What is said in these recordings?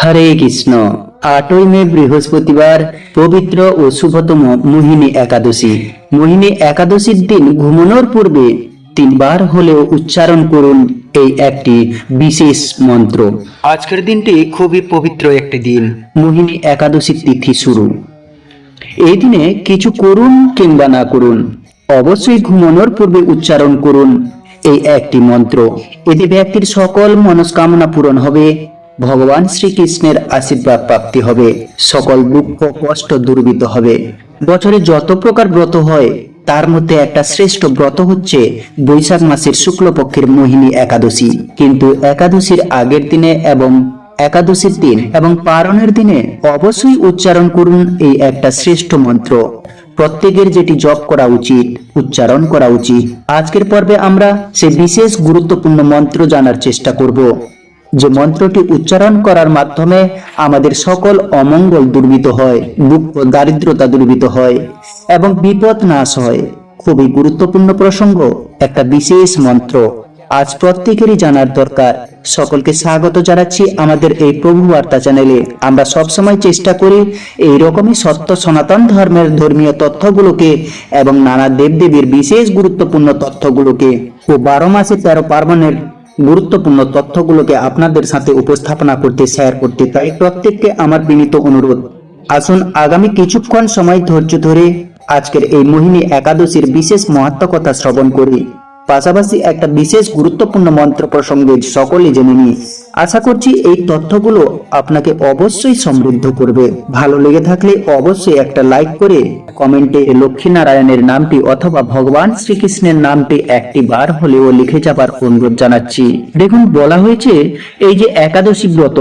হরে কৃষ্ণ। আটই মে বৃহস্পতিবার পবিত্র ও শুভতম মোহিনী একাদশী। মোহিনী একাদশীর দিন ঘুমানোর পূর্বে তিনবার হলেও উচ্চারণ করুন এই একটি বিশেষ মন্ত্র। আজকের দিনটি খুবই পবিত্র একটি দিন। মোহিনী একাদশীর তিথি শুরু। এই দিনে কিছু করুন কিংবা না করুন, অবশ্যই ঘুমানোর পূর্বে উচ্চারণ করুন এই একটি মন্ত্র। এতে ব্যক্তির সকল মনস্কামনা পূরণ হবে। ভগবান শ্রীকৃষ্ণের আশীর্বাদ প্রাপ্তি হবে। সকল দুঃখ কষ্ট দূরীভূত হবে। বছরে যত প্রকার ব্রত হয়, তার মধ্যে একটা শ্রেষ্ঠ ব্রত হচ্ছে বৈশাখ মাসের শুক্লপক্ষের মোহিনী একাদশী। কিন্তু একাদশীর আগের দিনে এবং একাদশীর দিন এবং পারণের দিনে অবশ্যই উচ্চারণ করুন এই একটা শ্রেষ্ঠ মন্ত্র। প্রত্যেকের যেটি জপ করা উচিত, উচ্চারণ করা উচিত। আজকের পর্বে আমরা সে বিশেষ গুরুত্বপূর্ণ মন্ত্র জানার চেষ্টা করব। যে মন্ত্রটি উচ্চারণ করার মাধ্যমে আমাদের সকল অমঙ্গল দুর্বিত হয়, দুঃখ, দারিদ্রতা দুর্বিত হয় এবং বিপদ নাশ হয়। খুবই গুরুত্বপূর্ণ প্রসঙ্গ, একটা বিশেষ মন্ত্র। আজ প্রত্যেকেরই জানার দরকার। সকলকে স্বাগত জানাচ্ছি আমাদের এই প্রভু বার্তা চ্যানেলে। আমরা সবসময় চেষ্টা করি এই রকমই সত্য সনাতন ধর্মের ধর্মীয় তথ্যগুলোকে এবং নানা দেবদেবীর বিশেষ গুরুত্বপূর্ণ তথ্যগুলোকে। ও বারো মাসে তেরো পার্বণের গুরুত্বপূর্ণ তথ্যগুলোকে আপনাদের সাথে উপস্থাপনা করতে শেয়ার করতে তাই প্রত্যেককে আমার বিনীত অনুরোধ। আসুন আগামী কিছুক্ষণ সময় ধৈর্য ধরে আজকের এই মোহিনী একাদশীর বিশেষ মহাত্ম কথা শ্রবণ করি। পাশাপাশি একটা বিশেষ গুরুত্বপূর্ণ মন্ত্র প্রসঙ্গে সকলে জেনে নিই। আশা করছি এই তথ্যগুলো আপনাকে অবশ্যই সমৃদ্ধ করবে। ভালো লেগে থাকলে অবশ্যই একটা লাইক করে কমেন্টে লক্ষ্মীনারায়ণের নামটি অথবা ভগবান শ্রীকৃষ্ণের নামটি একটি বার হলেও লিখে যাবার অনুরোধ জানাচ্ছি। দেখুন, বলা হয়েছে, এই যে একাদশী ব্রত,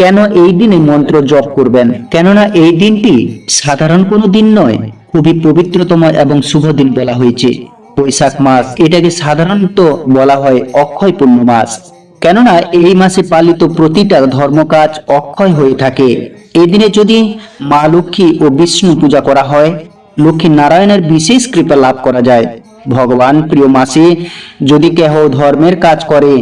কেন এই দিনে মন্ত্র জপ করবেন? কেননা এই দিনটি সাধারণ কোনো দিন নয়, খুবই পবিত্রতম এবং শুভ দিন বলা হয়েছে। বৈশাখ মাস, এটাকে সাধারণত বলা হয় অক্ষয় পূর্ণ মাস। কেননা এই মাসে পালিত প্রতিটা ধর্মকাজ অক্ষয় হয়ে থাকে। এই দিনে যদি মা লক্ষ্মী ও বিষ্ণু পূজা করা হয়, লক্ষ্মী নারায়ণের বিশেষ কৃপা লাভ করা যায়। ভগবান প্রিয় মাসে যদি কেহ ধর্মের কাজ করে,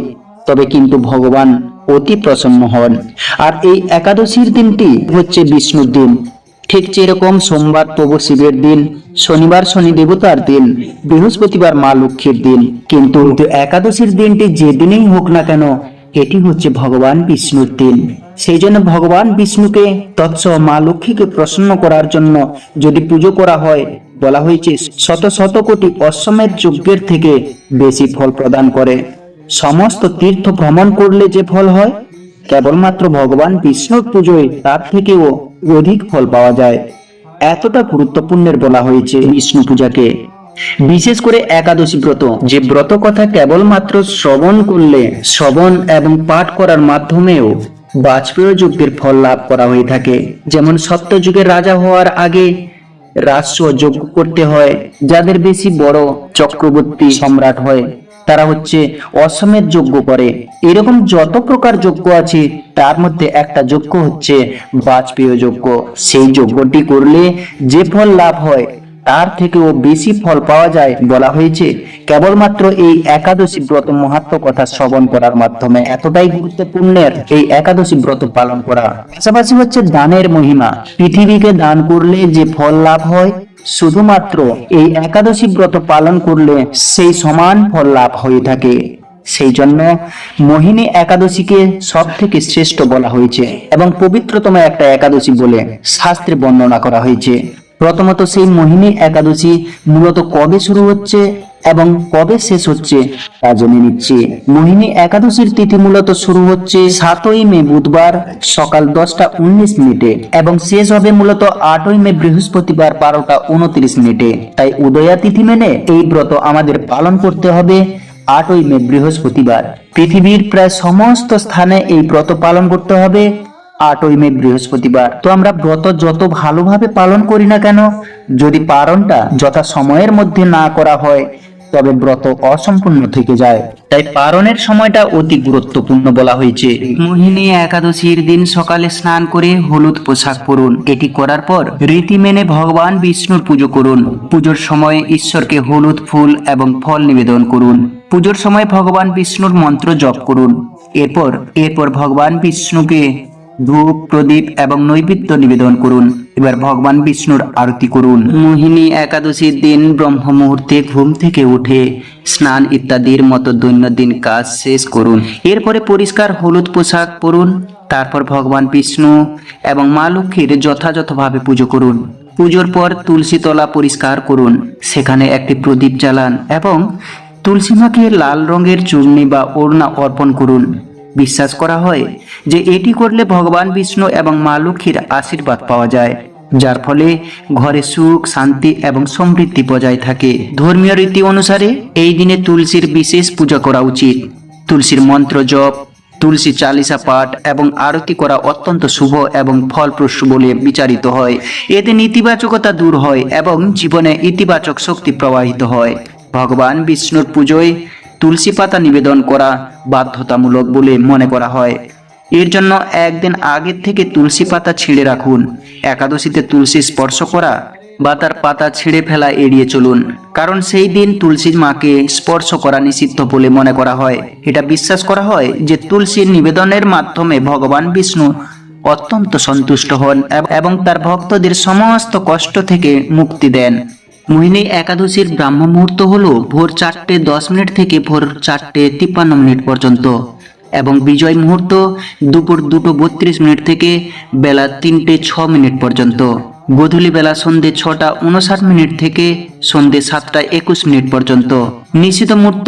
তবে কিন্তু ভগবান অতি প্রসন্ন হন। আর এই একাদশীর দিনটি হচ্ছে বিষ্ণুর দিন। ঠিক যেরকম সোমবার প্রভু শিবের দিন, শনিবার শনি দেবতার দিন, বৃহস্পতিবার মা লক্ষ্মীর দিন, কিন্তু একাদশীর দিনটি যেদিনেই হোক না কেন, এটি হচ্ছে ভগবান বিষ্ণুর দিন। সেই জন্য ভগবান বিষ্ণুকে তৎস মা লক্ষ্মীকে প্রসন্ন করার জন্য যদি পুজো করা হয়, বলা হয়েছে শত শত কোটি অশ্বমেধ যজ্ঞের থেকে বেশি ফল প্রদান করে। সমস্ত তীর্থ ভ্রমণ করলে যে ফল হয় কেবলমাত্র ভগবান বিষ্ণুর পুজোয় তার থেকেও অধিক ফল পাওয়া যায়। এতটা গুরুত্বপূর্ণের বলা হয়েছে বিষ্ণু পূজাকে। বিশেষ করে একাদশী ব্রত, যে ব্রত কথা কেবলমাত্র শ্রবণ করলে, শ্রবণ এবং পাঠ করার মাধ্যমেও বাজপেয় যজ্ঞের ফল লাভ করা হয়ে থাকে। যেমন সত্যযুগের রাজা হওয়ার আগে রাষ্ট্র যজ্ঞ করতে হয়, যাদের বেশি বড় চক্রবর্তী সম্রাট হয়। তারা হচ্ছে অসমের যজ্ঞ করে। এরকম যত প্রকার যজ্ঞ আছে, তার মধ্যে একটা যজ্ঞ হচ্ছে বাজপেয় যজ্ঞ সেই যজ্ঞটি করলে যে ফল লাভ হয়, তার থেকেও বেশি ফল পাওয়া যায় বলা হয়েছে। কেবলমাত্র এই একাদশী ব্রত মহাত্ম কথা শ্রবণ করার মাধ্যমে এতটাই গুরুত্বপূর্ণের এই একাদশী ব্রত পালন করা। পাশাপাশি হচ্ছে দানের মহিমা। পৃথিবীকে দান করলে যে ফল লাভ হয় শুধুমাত্র এই একাদশী ব্রত পালন করলে সেই সমান ফল লাভ হয়ে থাকে। সেই জন্য মোহিনী একাদশীকে সব থেকে শ্রেষ্ঠ বলা হয়েছে এবং পবিত্রতম একটা একাদশী বলে শাস্ত্রে বর্ণনা করা হয়েছে। প্রথমত সেই মোহিনী একাদশী মূলত কবে শুরু হচ্ছে এবং কবে শেষ হচ্ছে তা জেনে নিচ্ছি। মোহিনী একাদশীর তিথি মূলত শুরু হচ্ছে সাতই মে বুধবার সকাল দশটা উনিশ মিনিটে এবং শেষ হবে মূলত আটই মে বৃহস্পতিবার বারোটা উনত্রিশ মিনিটে। তাই উদয়া তিথি মেনে এই ব্রত আমাদের পালন করতে হবে আটই মে বৃহস্পতিবার। পৃথিবীর প্রায় সমস্ত স্থানে এই ব্রত পালন করতে হবে আটই মে বৃহস্পতিবার। তো আমরা ব্রত যত ভালোভাবে পালন করি না কেন, যদি পালনটা যথা সময়ের মধ্যে না করা হয় তবে ব্রত অসম্পূর্ণ থেকে যায়। তাই পারণের সময়টা অতি গুরুত্বপূর্ণ বলা হয়েছে। মোহিনী একাদশীর দিন সকালে স্নান করে হলুদ পোশাক পরুন। এটি করার পর রীতি মেনে ভগবান বিষ্ণুর পুজো করুন। পুজোর সময় ঈশ্বরকে হলুদ ফুল এবং ফল নিবেদন করুন। পুজোর সময় ভগবান বিষ্ণুর মন্ত্র জপ করুন। এরপর এরপর ভগবান বিষ্ণুকে ধূপ প্রদীপ এবং নৈবেদ্য নিবেদন করুন। এবার ভগবান বিষ্ণুর আরতি করুন। মোহিনী একাদশীর দিন ব্রহ্ম মুহূর্তে ঘুম থেকে উঠে স্নান ইত্যাদির মতো দৈনন্দিন কাজ শেষ করুন। এরপরে পরিষ্কার হলুদ পোশাক পরুন, তারপর ভগবান বিষ্ণু এবং মা লক্ষ্মীর যথাযথভাবে পুজো করুন। পুজোর পর তুলসী তলা পরিষ্কার করুন, সেখানে একটি প্রদীপ জ্বালান এবং তুলসী মাকে লাল রঙের চূর্ণি বা ওড়না অর্পণ করুন। বিশ্বাস করা হয় যে এটি করলে ভগবান বিষ্ণু এবং মা লক্ষ্মীর আশীর্বাদ পাওয়া যায়, যার ফলে ঘরে সুখ, শান্তি এবং সমৃদ্ধি বজায় থাকে। ধর্মীয় রীতি অনুসারে এই দিনে তুলসীর বিশেষ পূজা করা উচিত। তুলসীর মন্ত্র জপ, তুলসী চালিসা পাঠ এবং আরতি করা অত্যন্ত শুভ এবং ফলপ্রসূ বলে বিচারিত হয়। এতে নেতিবাচকতা দূর হয় এবং জীবনে ইতিবাচক শক্তি প্রবাহিত হয়। ভগবান বিষ্ণুর পুজোয় তুলসী পাতা নিবেদন করা বাধ্যতামূলক বলে মনে করা হয়। এর জন্য একদিন আগের থেকে তুলসী পাতা ছিঁড়ে রাখুন, একাদশীতে তুলসী স্পর্শ করা বা তার পাতা ছিঁড়ে ফেলা এড়িয়ে চলুন। কারণ সেই দিন তুলসীর মাকে স্পর্শ করা নিষিদ্ধ বলে মনে করা হয়। এটা বিশ্বাস করা হয় যে তুলসীর নিবেদনের মাধ্যমে ভগবান বিষ্ণু অত্যন্ত সন্তুষ্ট হন এবং তার ভক্তদের সমস্ত কষ্ট থেকে মুক্তি দেন। মোহিনী একাদশীর ব্রাহ্ম মুহূর্ত হল ভোর চারটে দশ মিনিট থেকে ভোর চারটে তিপ্পান্ন মিনিট পর্যন্ত এবং বিজয় মুহূর্ত দুপুর দুটো বত্রিশ মিনিট থেকে বেলা তিনটে ছ মিনিট পর্যন্ত। গোধূলি বেলা সন্ধে ছটা উনষাট মিনিট থেকে সন্ধে সাতটা একুশ মিনিট পর্যন্ত। নিশ্চিত মুহূর্ত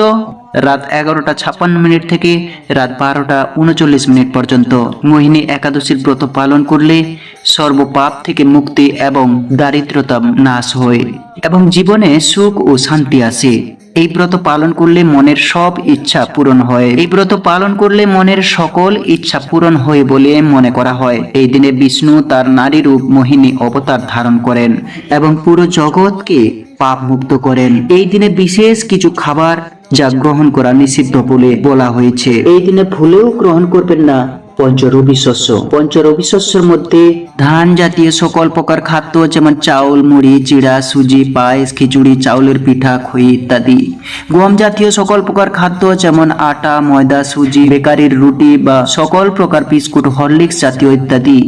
রাত এগারোটা ছাপ্পান্ন মিনিট থেকে রাত বারোটা উনচল্লিশ মিনিট পর্যন্ত। মোহিনী একাদশীর ব্রত পালন করলে সর্বপাপ থেকে মুক্তি এবং দারিদ্রতা নাশ হয় এবং জীবনে সুখ ও শান্তি আসে। এই ব্রত পালন করলে মনের সব ইচ্ছা পূরণ হয়। এই ব্রত পালন করলে মনের সকল ইচ্ছা পূরণ হয় বলে মনে করা হয়। এই দিনে বিষ্ণু তার নারী রূপ মোহিনী অবতার ধারণ করেন এবং পুরো জগৎকে পাপ মুক্ত করেন। এই দিনে বিশেষ কিছু খাবার যা গ্রহণ করা নিষিদ্ধ বলে বলা হয়েছে। এই দিনে ভুলেও গ্রহণ করবেন না। পঞ্চরবি শস্য পঞ্চরবি শস্যের মধ্যে ধান জাতীয় সকল প্রকার খাদ্য যেমন চাউল, মুড়ি, চিড়া, সুজি, পায়েস, খিচুড়ি, চাউলের পিঠা, খই ইত্যাদি। গম জাতীয় সকল প্রকার খাদ্য যেমন আটা, ময়দা, সুজি, বেকারির রুটি বা সকল প্রকার বিস্কুট, হরলিক্স জাতীয় ইত্যাদি।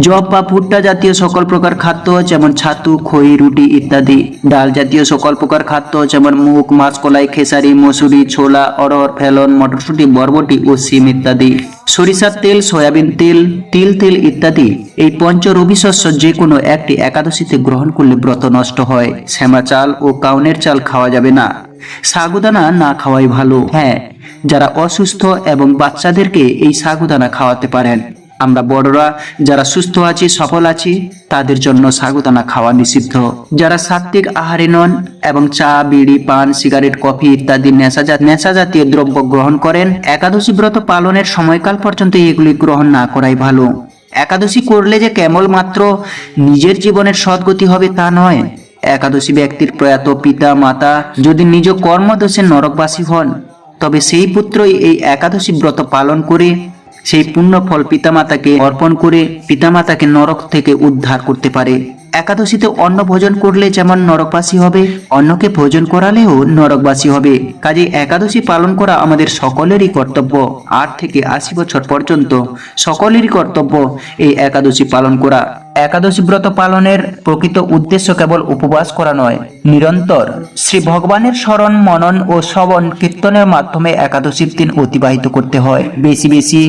জব বা ভুট্টা জাতীয় সকল প্রকার খাদ্য যেমন ছাতু, খই, রুটি ইত্যাদি। ডাল জাতীয় সকল প্রকার খাদ্য যেমন মুগ মাসকলাই খেসারি, মসুরি, ছোলা অরহর ফেলন, মটরশুঁটি, বরবটি ও সিম ইত্যাদি। সরিষার তেল, সয়াবিন তেল, তিল তেল ইত্যাদি। এই পঞ্চ রবি শস্য যে কোনো একটি একাদশীতে গ্রহণ করলে ব্রত নষ্ট হয়। শ্যামা চাল ও কাউনের চাল খাওয়া যাবে না। সাগুদানা না খাওয়াই ভালো। হ্যাঁ যারা অসুস্থ এবং বাচ্চাদেরকে এই সাগুদানা খাওয়াতে পারেন। আমরা বড়রা যারা সুস্থ আছি, সফল আছি, তাদের জন্য সাগুদানা খাওয়া নিষিদ্ধ। যারা সাত্বিক আহারে নন এবং চা, বিড়ি, পান, সিগারেট, কফি ইত্যাদি নেশা জাতীয় দ্রব্য গ্রহণ করেন, একাদশী ব্রত পালনের সময়কাল পর্যন্ত এগুলি গ্রহণ না করাই ভালো। একাদশী করলে যে কেবল মাত্র নিজের জীবনের সদ্গতি হবে তা নয়। একাদশী ব্যক্তির প্রয়াত পিতা, মাতা যদি নিজ কর্মদোষে নরকবাসী হন, তবে সেই পুত্রই এই একাদশী ব্রত পালন করে সেই পুণ্য ফল পিতামাতাকে অর্পণ করে পিতামাতাকে নরক থেকে উদ্ধার করতে পারে। একাদশীতে অন্ন ভোজন করলে যেমন নরকবাসী হবে, অন্নকে ভোজন করালেও নরকবাসী হবে। কাজে একাদশী পালন করা আমাদের সকলেরই কর্তব্য। আট থেকে আশি বছর পর্যন্ত সকলেরই কর্তব্য এই একাদশী পালন করা। একাদশী ব্রত পালনের প্রকৃত উদ্দেশ্য কেবল উপবাস করা নয়, নিরন্তর শ্রী ভগবানের স্মরণ, মনন ও শ্রবণ কীর্তনের মাধ্যমে একাদশীর দিন অতিবাহিত করতে হয়। বেশি বেশি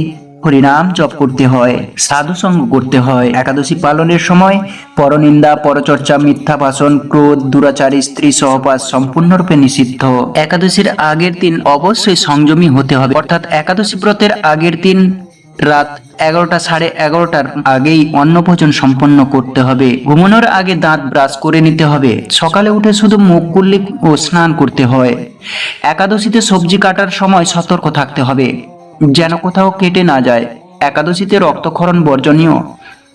হরিনাম জপ করতে হয় সাধু সঙ্গ করতে হয়। একাদশী পালনের সময় পরনিন্দা, পরচর্চা, মিথ্যা ভাষণ ক্রোধ, দুরাচারী, স্ত্রী সহবাস সম্পূর্ণরূপে নিষিদ্ধ। একাদশীর আগের দিন অবশ্যই সংযমী হতে হবে। অর্থাৎ একাদশী ব্রতের আগের দিন রাত এগারোটা সাড়ে এগারোটার আগেই অন্নভোজন সম্পন্ন করতে হবে। ঘুমানোর আগে দাঁত ব্রাশ করে নিতে হবে। সকালে উঠে শুধু মুখ কুল্লি ও স্নান করতে হয়। একাদশীতে সবজি কাটার সময় সতর্ক থাকতে হবে। যেন কোথাও কেটে না যায়। একাদশীতে রক্তক্ষরণ বর্জনীয়।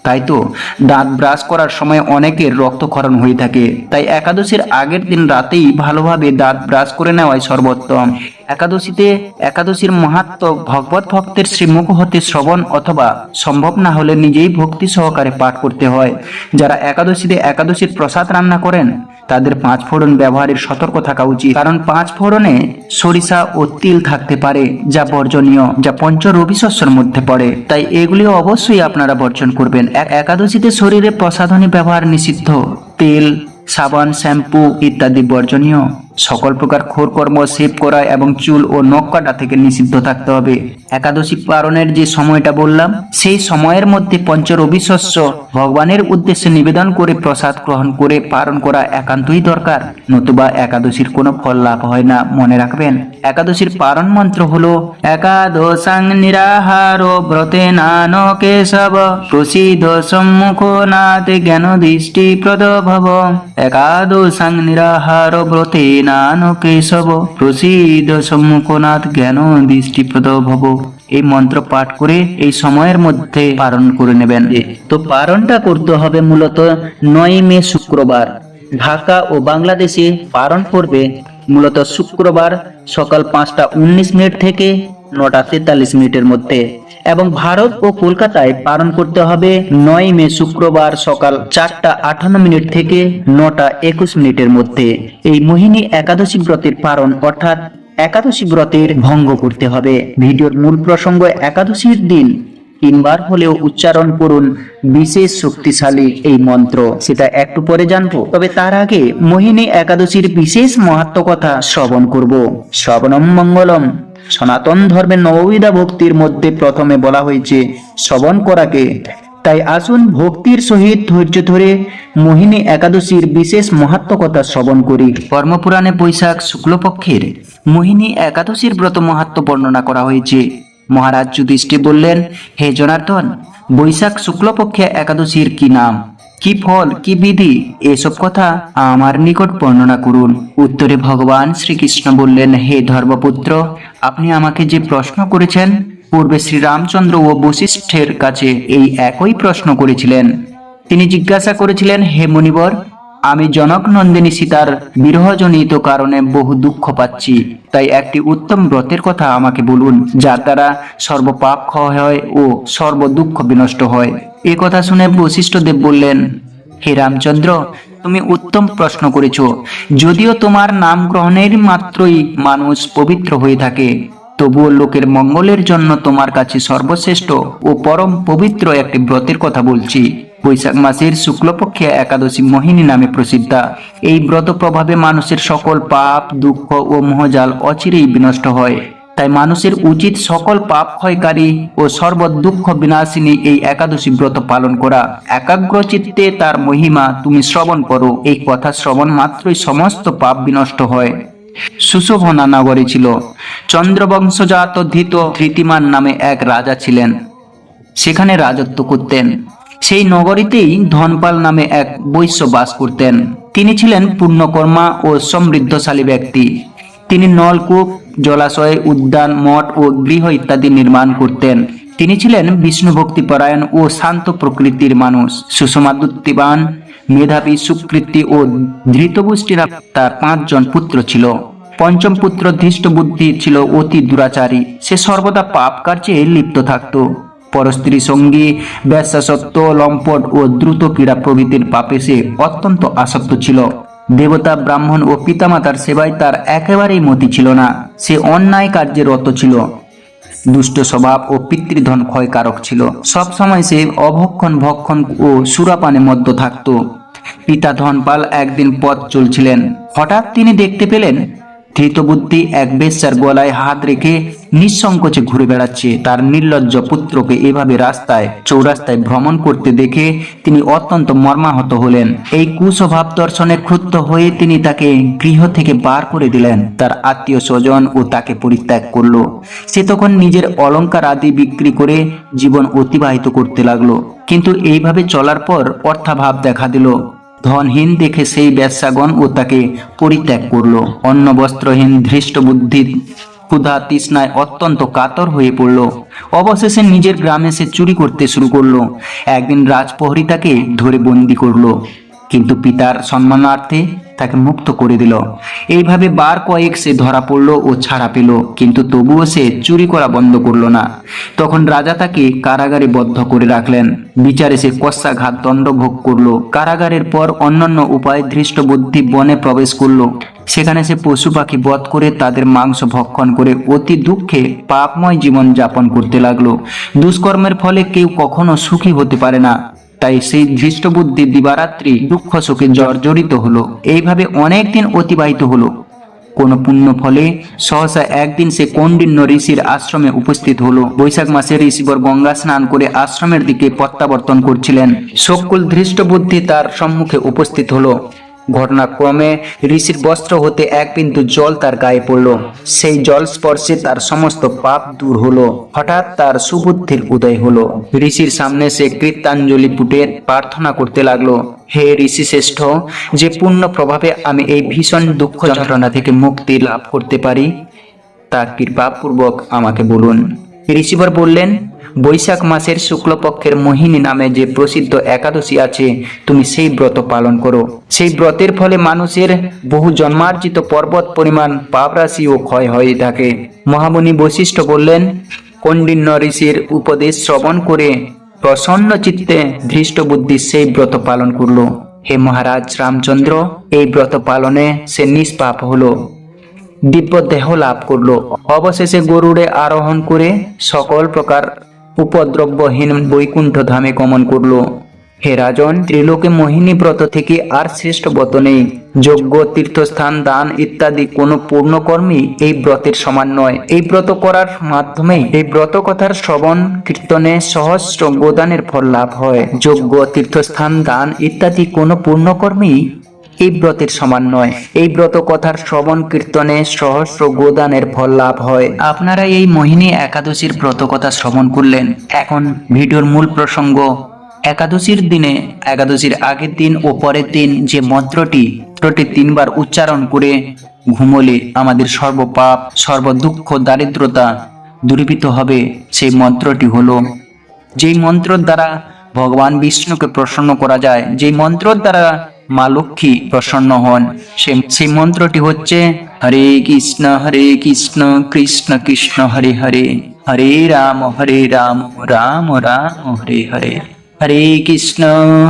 তাই তো, দাঁত ব্রাশ করার সময় অনেকের রক্তক্ষরণ হয়ে থাকে। তাই একাদশীর আগের দিন রাতেই ভালোভাবে দাঁত ব্রাশ করে নেওয়াই সর্বোত্তম। একাদশীতে, একাদশীর মাহাত্ম ভগবত ভক্তের শ্রীমুখ হতে শ্রবণ অথবা সম্ভব না হলে নিজেই ভক্তি সহকারে পাঠ করতে হয়। যারা একাদশীতে একাদশীর প্রসাদ রান্না করেন তাদের পাঁচ ফোড়ন ব্যবহারের সতর্ক থাকা উচিত। কারণ পাঁচ ফোড়নে সরিষা ও তিল থাকতে পারে, যা বর্জনীয়, যা পঞ্চ রবি শস্যের মধ্যে পড়ে। তাই এগুলি অবশ্যই আপনারা বর্জন করবেন। এক- একাদশীতে শরীরে প্রসাধনী ব্যবহার নিষিদ্ধ। তেল, সাবান, শ্যাম্পু ইত্যাদি বর্জনীয়। সকল প্রকার খোরকর্ম সেভ করা এবং চুল ও নখ কাটা থেকে নিষিদ্ধ থাকতে হবে। একাদশী পালনের যে সময়টা বললাম, সেই সময়ের মধ্যে পঞ্চরবি শস্য ভগবানের উদ্দেশ্যে নিবেদন করে, প্রসাদ গ্রহণ করে, পালন করা একান্তই দরকার। নতুবা একাদশীর কোনো ফল লাভ হয় না, মনে রাখবেন। একাদশীর পালন মন্ত্র হলো, একাদশাং নিরাহার ব্রতে নান কেশব, প্রসিদ্ধ সম্মুখ নাথ জ্ঞান দৃষ্টি প্রদ ভব। একাদশাং নিরাহার ব্রতে নান কেশব প্রসিদ্ধ সম্মুখ নাথ জ্ঞান দৃষ্টি প্রদ ভব। এই মন্ত্র পাঠ করে এই সময়ের মধ্যে পালন করে নেবেন। তো পালনটা করতে হবে মূলত নয় মে শুক্রবার। ঢাকা ও বাংলাদেশে পালন করবে মূলত শুক্রবার সকাল পাঁচটা উনিশ মিনিট থেকে নটা তেতাল্লিশ মিনিটের মধ্যে। এবং ভারত ও কলকাতায় পালন করতে হবে নয় মে শুক্রবার সকাল চারটা আটান্ন মিনিট থেকে নটা একুশ মিনিটের মধ্যে। এই মোহিনী একাদশী ব্রতের পালন অর্থাৎ একাদশী ব্রতের ভঙ্গ করতে হবে। ভিডিওর মূল প্রসঙ্গ একাদশীর দিন, তিনবার হলেও উচ্চারণ করুন বিশেষ শক্তিশালী এই মন্ত্র। সেটা একটু পরে জানব। তবে তার আগে মোহিনী একাদশীর বিশেষ মাহাত্ম কথা শ্রবণ করব। শ্রবণম মঙ্গলম। সনাতন ধর্মের নববিধা ভক্তির মধ্যে প্রথমে বলা হয়েছে, শ্রবণ করাকে। তাই আসুন ভক্তির সহিত ধৈর্য ধরে মোহিনী একাদশীর বিশেষ মাহাত্ম কথা শ্রবণ করি। কর্মপুরাণে বৈশাখ শুক্লপক্ষের মোহিনী একাদশীর ব্রত মাহাত্ম বর্ণনা করা হয়েছে। মহারাজ যুধিষ্ঠি বললেন, হে জনার্দন, বৈশাখ শুক্লপক্ষে একাদশীর কি নাম? কি ফল, কি বিধি, এসব কথা আমার নিকট বর্ণনা করুন। উত্তরে ভগবান শ্রীকৃষ্ণ বললেন, হে ধর্মপুত্র, আপনি আমাকে যে প্রশ্ন করেছেন, পূর্বে শ্রীরামচন্দ্র ও বশিষ্ঠের কাছে এই একই প্রশ্ন করেছিলেন। তিনি জিজ্ঞাসা করেছিলেন, হে মুনিবর, আমি জনক নন্দিনী সীতার বিরহজনিত কারণে বহু দুঃখ পাচ্ছি, তাই একটি উত্তম ব্রতের কথা আমাকে বলুন, যার দ্বারা সর্বপাপ ক্ষয় হয় ও সর্ব দুঃখ বিনষ্ট হয়। এ কথা শুনে বশিষ্ঠদেব বললেন, হে রামচন্দ্র, তুমি উত্তম প্রশ্ন করেছ। যদিও তোমার নাম গ্রহণের মাত্রই মানুষ পবিত্র হয়ে থাকে, তবুও লোকের মঙ্গলের জন্য তোমার কাছে সর্বশ্রেষ্ঠ ও পরম পবিত্র একটি ব্রতের কথা বলছি। বৈশাখ মাসের শুক্লপক্ষে একাদশী মোহিনী নামে প্রসিদ্ধা। এই ব্রত প্রভাবে মানুষের সকল পাপ, দুঃখ ও মোহজাল অচিরেই বিনষ্ট হয়। তাই মানুষের উচিত সকল পাপ ক্ষয়কারী ও সর্ব দুঃখ বিনাশিনী এই একাদশী ব্রত পালন করা। একাগ্র চিত্তে তার মহিমা তুমি শ্রবণ করো। এই কথা শ্রবণ মাত্রই সমস্ত পাপ বিনষ্ট হয়। সুশোভনা নগরী ছিল। চন্দ্রবংশজাত ধৃত ধৃতিমান নামে এক রাজা ছিলেন। সেখানে রাজত্ব করতেন। সেই নগরীতেই ধনপাল নামে এক বৈশ্য বাস করতেন। তিনি ছিলেন পূর্ণকর্মা ও সমৃদ্ধশালী ব্যক্তি। তিনি নলকূপ, জলাশয়, উদ্যান, মঠ ও গৃহ ইত্যাদি নির্মাণ করতেন। তিনি ছিলেন বিষ্ণু ভক্তিপরায়ণ ও শান্ত প্রকৃতির মানুষ। সুষমাদুত্তিবান মেধাবী, সুকৃতি ও ধৃতপুষ্টি তার পাঁচজন পুত্র ছিল। পঞ্চম পুত্র ধৃষ্ট বুদ্ধি ছিল অতি দুরাচারী। সে সর্বদা পাপ কার্যে লিপ্ত থাকত। পরস্ত্রী সঙ্গী ব্যবসাসত্ব লম্পট ও দ্রুত ক্রীড়া প্রভৃতির পাপে সে অত্যন্ত আসক্ত ছিল। দেবতা, ব্রাহ্মণ ও পিতামাতার সেবায় তার একেবারেই মতি ছিল না। সে অন্যায় কার্যে রত ছিল। দুষ্ট স্বভাব ও পিতৃধন ক্ষয়কারক ছিল। সব সময় সে অভক্ষণ, ভক্ষণ ও সুরাপানে মধ্য থাকত। পিতা ধনপাল একদিন পথ চলছিলেন। হঠাৎ তিনি দেখতে পেলেন ধৃতবুদ্ধি এক বেশ্যার গলায় হাত রেখে নিঃসংকোচে ঘুরে বেড়াচ্ছে। তার নির্লজ্জ পুত্রকে এভাবে রাস্তায়, চৌরাস্তায় ভ্রমণ করতে দেখে তিনি অত্যন্ত মর্মাহত হলেন। এই কুস্বভাব দর্শনে ক্ষুব্ধ হয়ে তিনি তাকে গৃহ থেকে বার করে দিলেন। তার আত্মীয় স্বজন ও তাকে পরিত্যাগ করল। সে তখন নিজের অলংকার আদি বিক্রি করে জীবন অতিবাহিত করতে লাগল। কিন্তু এইভাবে চলার পর অর্থাভাব দেখা দিল। ধনহীন দেখে সেই ব্যবসাগণ ও তাকে পরিত্যাগ করল। অন্ন, বস্ত্রহীন ধৃষ্ট বুদ্ধি ক্ষুধা তৃষ্ণায় অত্যন্ত কাতর হয়ে পড়ল। অবশেষে নিজের গ্রামে সে চুরি করতে শুরু করল। একদিন রাজপ্রহরী তাকে ধরে বন্দি করল। কিন্তু পিতার সম্মানার্থে তাকে মুক্ত করে দিল। এইভাবে বার কয়েক সে ধরা পড়ল ও ছাড়া পেল, কিন্তু তবুও সে চুরি করা বন্ধ করল না। তখন রাজা তাকে কারাগারে বদ্ধ করে রাখলেন। বিচারে সে কষাঘাত দণ্ড ভোগ করল। কারাগারের পর অন্যান্য উপায় ধৃষ্ট বুদ্ধি বনে প্রবেশ করল। সেখানে সে পশু পাখি বধ করে তাদের মাংস ভক্ষণ করে অতি দুঃখে পাপময় জীবন যাপন করতে লাগল। দুষ্কর্মের ফলে কেউ কখনো সুখী হতে পারে না। তাই সেই ধৃষ্টবুদ্ধি দিবারাত্রি দুঃখ শোকে জর্জরিত হলো। এইভাবে অনেক দিন অতিবাহিত হলো। কোন পুণ্য ফলে সহসা একদিন সে কৌন্ডিন্য ঋষির আশ্রমে উপস্থিত হলো। বৈশাখ মাসে ঋষিবর গঙ্গা স্নান করে আশ্রমের দিকে প্রত্যাবর্তন করছিলেন। সকল ধৃষ্টবুদ্ধি তার সম্মুখে উপস্থিত হলো। ঘটনাক্রমে ঋষির বস্ত্র হতে এক বিন্দু জল তার গায়ে পড়ল। সেই জল স্পর্শে তার সমস্ত পাপ দূর হলো। হঠাৎ তার সুবুদ্ধির উদয় হলো। ঋষির সামনে সে কৃত্যাঞ্জলি পুটে প্রার্থনা করতে লাগল, হে ঋষি শ্রেষ্ঠ, যে পূর্ণ প্রভাবে আমি এই ভীষণ দুঃখ যন্ত্রণা থেকে মুক্তি লাভ করতে পারি তা কৃপাপূর্বক আমাকে বলুন। ঋষিবর বললেন বৈশাখ মাসের শুক্লপক্ষের মোহিনী নামে যে প্রসিদ্ধ একাদশী আছে, তুমি সেই ব্রত পালন করো। সেই ব্রতের ফলে মানুষের বহু জন্মার্জিত পর্বত পরিমাণ পাপরাশি ও ক্ষয় হয়ে থাকে। মহামুনি বৈশিষ্ট্য বললেন কণ্ডিন্য ঋষির উপদেশ শ্রবণ করে প্রসন্ন চিত্তে ধৃষ্ট বুদ্ধি সেই ব্রত পালন করল। হে মহারাজ রামচন্দ্র, এই ব্রত পালনে সে নিষ্পাপ হলো। দিব্য দেহ লাভ করল। অবশেষে গরুড়ে আরোহণ করে সকল প্রকার উপদ্রব্যহীন বৈকুণ্ঠ ধামে গমন করল। হে রাজন, ত্রিলোকে মোহিনী ব্রত থেকে আর শ্রেষ্ঠ ব্রত নেই। যজ্ঞ, তীর্থস্থান, দান ইত্যাদি কোনো পূর্ণ কর্মই এই ব্রতের সমান নয়। এই ব্রত করার মাধ্যমে এই ব্রত কথার শ্রবণ, কীর্তনে সহস্র গোদানের ফল লাভ হয়। যজ্ঞ, তীর্থস্থান, দান ইত্যাদি কোনো পূর্ণ কর্মই এই ব্রতের সমান নয়। এই ব্রত কথার শ্রবণ কীর্তনে সহস্র গোদানের ফল লাভ হয়। আপনারা এই মোহিনী একাদশীর ব্রত কথা শ্রবণ করলেন। এখন ভিডিওর মূল প্রসঙ্গ, একাদশীর দিনে, একাদশীর আগের দিন ও পরের দিন যে মন্ত্রটি মন্ত্রটি তিনবার উচ্চারণ করে ঘুমলে আমাদের সর্বপাপ, সর্বদুঃখ, দারিদ্রতা দূরীভূত হবে। সেই মন্ত্রটি হলো, যেই মন্ত্রর দ্বারা ভগবান বিষ্ণুকে প্রসন্ন করা যায়, যেই মন্ত্রর দ্বারা মা লক্ষ্মী প্রসন্ন হন। সেই মন্ত্রটি হচ্ছে হরে কৃষ্ণ হরে কৃষ্ণ কৃষ্ণ কৃষ্ণ, হরে হরে। হরে রাম হরে রাম রাম রাম, হরে হরে। হরে কৃষ্ণ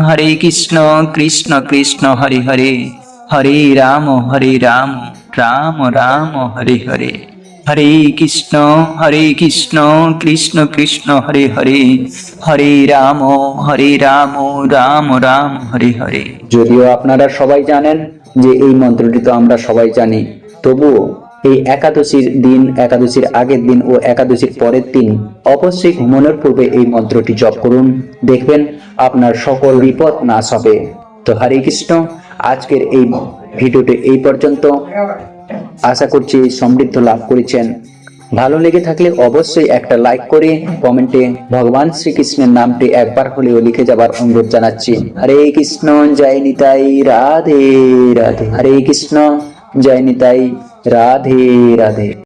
হরে কৃষ্ণ কৃষ্ণ কৃষ্ণ, হরে হরে। হরে রাম হরে রাম রাম রাম, হরে হরে। হরে কৃষ্ণ হরে কৃষ্ণ কৃষ্ণ কৃষ্ণ, হরে হরে। হরে রাম হরে রাম রাম রাম, হরে হরে। যদিও আপনারা সবাই জানেন যে এই মন্ত্রটি তো আমরা সবাই জানি, তবুও এই একাদশীর দিন, একাদশীর আগের দিন ও একাদশীর পরের দিন অবশ্যই ঘুমানোর পূর্বে এই মন্ত্রটি জপ করুন, দেখবেন আপনার সকল বিপদ নাশ হবে। তো হরে কৃষ্ণ, আজকের এই ভিডিওটি এই পর্যন্ত। আশা করছি সমৃদ্ধ লাভ করেছেন। ভালো লেগে থাকলে অবশ্যই একটা লাইক করে কমেন্টে ভগবান শ্রীকৃষ্ণের নামটি একবার হলেও লিখে যাবার অনুরোধ জানাচ্ছি। হরে কৃষ্ণ, জয় নিতাই, রাধে রাধে। হরে কৃষ্ণ, জয় নিতাই, রাধে রাধে।